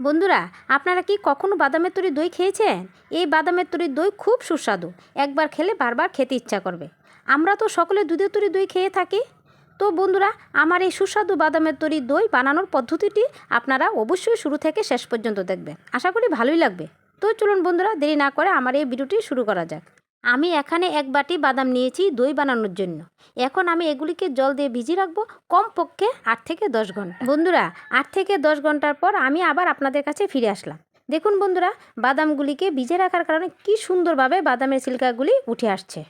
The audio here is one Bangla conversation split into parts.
বন্ধুরা, আপনারা কি কখনো বাদামের তরি দই খেয়েছেন? এই বাদামের তৈরি দই খুব সুস্বাদু। একবার খেলে বারবার খেতে ইচ্ছা করবে। আমরা তো সকলে দুধের তরি দই খেয়ে থাকি। তো বন্ধুরা, আমার এই সুস্বাদু বাদামের তৈরি দই বানানোর পদ্ধতিটি আপনারা অবশ্যই শুরু থেকে শেষ পর্যন্ত দেখবেন। আশা করি ভালোই লাগবে। তো চলুন বন্ধুরা, দেরি না করে আমার এই ভিডিওটি শুরু করা যাক। আমি এখানে এক বাটি বাদাম নিয়েছি, দই বানানোর জন্য। এখন আমি এগুলিকে জল দিয়ে ভিজিয়ে রাখব কমপক্ষে আট থেকে দশ ঘণ্টা। বন্ধুরা, আট থেকে দশ ঘণ্টার পর আমি আবার আপনাদের কাছে ফিরে আসলাম। দেখুন বন্ধুরা, বাদামগুলিকে ভিজে রাখার কারণে কি সুন্দরভাবে বাদামের সিল্কাগুলি উঠে আসছে।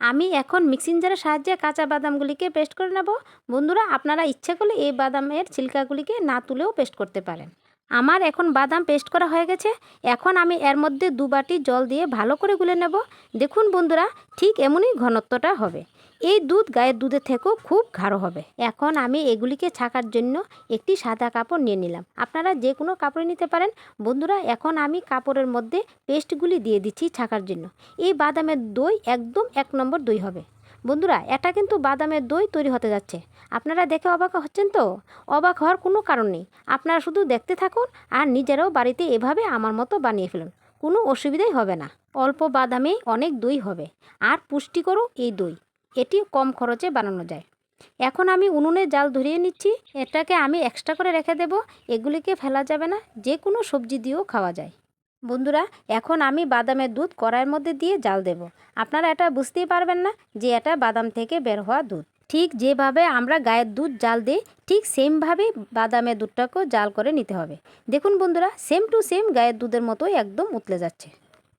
আমি এখন মিক্সিং জারের সাহায্যে কাঁচা বাদামগুলিকে পেস্ট করে নেব। বন্ধুরা, আপনারা ইচ্ছে করলে এই বাদামের ছিলকাগুলিকে না তুলেও পেস্ট করতে পারেন। আমার এখন বাদাম পেস্ট করা হয়ে গেছে। এখন আমি এর মধ্যে দু বাটি জল দিয়ে ভালো করে গুলে নেব। দেখুন বন্ধুরা, ঠিক এমনই ঘনত্বটা হবে। এই দুধ গায়ের দুধের থেকেও খুব গাঢ় হবে। এখন আমি এগুলিকে ছাকার জন্য একটি সাদা কাপড় নিয়ে নিলাম। আপনারা যে কোনো কাপড় নিতে পারেন। বন্ধুরা, এখন আমি কাপড়ের মধ্যে পেস্টগুলি দিয়ে দিচ্ছি ছাকার জন্য। এই বাদামের দই একদম এক নম্বর দই হবে। বন্ধুরা এটা কিন্তু বাদামের দই তৈরি হতে যাচ্ছে। আপনারা দেখে অবাক হচ্ছেন তো? অবাক হওয়ার কোনো কারণ নেই। আপনারা শুধু দেখতে থাকুন আর নিজেরাও বাড়িতে এভাবে আমার মতো বানিয়ে ফেলুন। কোনো অসুবিধাই হবে না। অল্প বাদামে অনেক দই হবে। আর পুষ্টিকরও এই দই। এটি কম খরচে বানানো যায়। এখন আমি উনুনে জাল ধরিয়ে নিচ্ছি। এটাকে আমি এক্সট্রা করে রেখে দেব। এগুলিকে ফেলা যাবে না। যে কোনো সবজি দিয়েও খাওয়া যায়। বন্ধুরা, এখন আমি বাদামের দুধ কড়াইয়ের মধ্যে দিয়ে জাল দেব। আপনারা এটা বুঝতেই পারবেন না যে এটা বাদাম থেকে বের হওয়া দুধ। ঠিক যেভাবে আমরা গায়ের দুধ জাল দিই, ঠিক সেমভাবে বাদামের দুধটাকেও জাল করে নিতে হবে। দেখুন বন্ধুরা সেম টু সেম গায়ের দুধের মতোই একদম উতলে যাচ্ছে।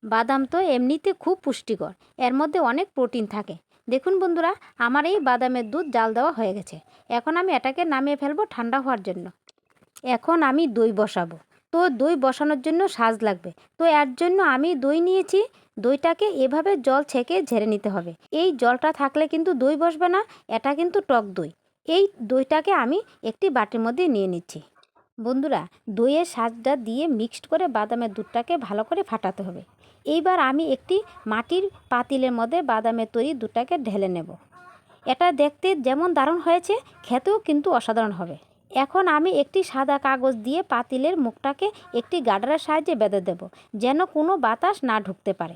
বাদাম তো এমনিতে খুব পুষ্টিকর, এর মধ্যে অনেক প্রোটিন থাকে। দেখুন বন্ধুরা, আমার এই বাদামের দুধ জাল দেওয়া হয়ে গেছে। এখন আমি এটাকে নামিয়ে ফেলব ঠান্ডা হওয়ার জন্য। এখন আমি দই বসাবো। তো দই বসানোর জন্য সাজ লাগবে। তো এর জন্য আমি দই নিয়েছি। দইটাকে এভাবে জল ছেঁকে ঝেড়ে নিতে হবে। এই জলটা থাকলে কিন্তু দই বসবে না, এটা কিন্তু টক দই। এই দইটাকে আমি একটি বাটির মধ্যে নিয়ে নিচ্ছি। বন্ধুরা, দইয়ের সাজটা দিয়ে মিক্সড করে বাদামের দুধটাকে ভালো করে ফাটাতে হবে। এইবার আমি একটি মাটির পাতিলের মধ্যে বাদামের তৈরি দুধটাকে ঢেলে নেব। এটা দেখতে যেমন দারুণ হয়েছে, খেতেও কিন্তু অসাধারণ হবে। এখন আমি একটি সাদা কাগজ দিয়ে পাতিলের মুখটাকে একটি গাডারের সাহায্যে বেঁধে দেব, যেন কোনো বাতাস না ঢুকতে পারে।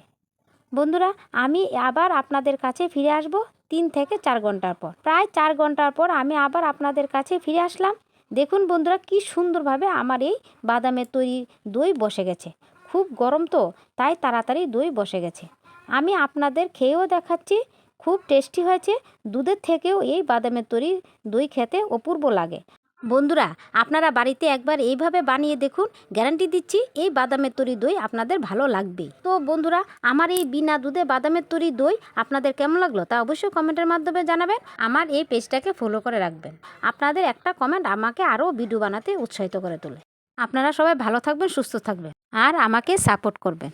বন্ধুরা, আমি আবার আপনাদের কাছে ফিরে আসব তিন থেকে চার ঘণ্টার পর। প্রায় চার ঘণ্টার পর আমি আবার আপনাদের কাছে ফিরে আসলাম। দেখুন বন্ধুরা, কি সুন্দরভাবে আমার এই বাদামের তৈরি দই বসে গেছে। খুব গরম তো, তাই তাড়াতাড়ি দই বসে গেছে। আমি আপনাদের খেয়েও দেখাচ্ছি, খুব টেস্টি হয়েছে। দুধের থেকেও এই বাদামের তৈরি দই খেতে অপূর্ব লাগে। বন্ধুরা, আপনারা বাড়িতে একবার এইভাবে বানিয়ে দেখুন, গ্যারান্টি দিচ্ছি এই বাদামের তরি দই আপনাদের ভালো লাগবেই তো বন্ধুরা, আমার এই বিনা দুধে বাদামের তরি দই আপনাদের কেমন লাগল তা অবশ্যই কমেন্টের মাধ্যমে জানাবেন, আমার এই পেজটাকে ফলো করে রাখবেন। আপনাদের একটা কমেন্ট আমাকে আরও ভিডিও বানাতে উৎসাহিত করে তোলে। আপনারা সবাই ভালো থাকবেন, সুস্থ থাকবেন, আর আমাকে সাপোর্ট করবেন।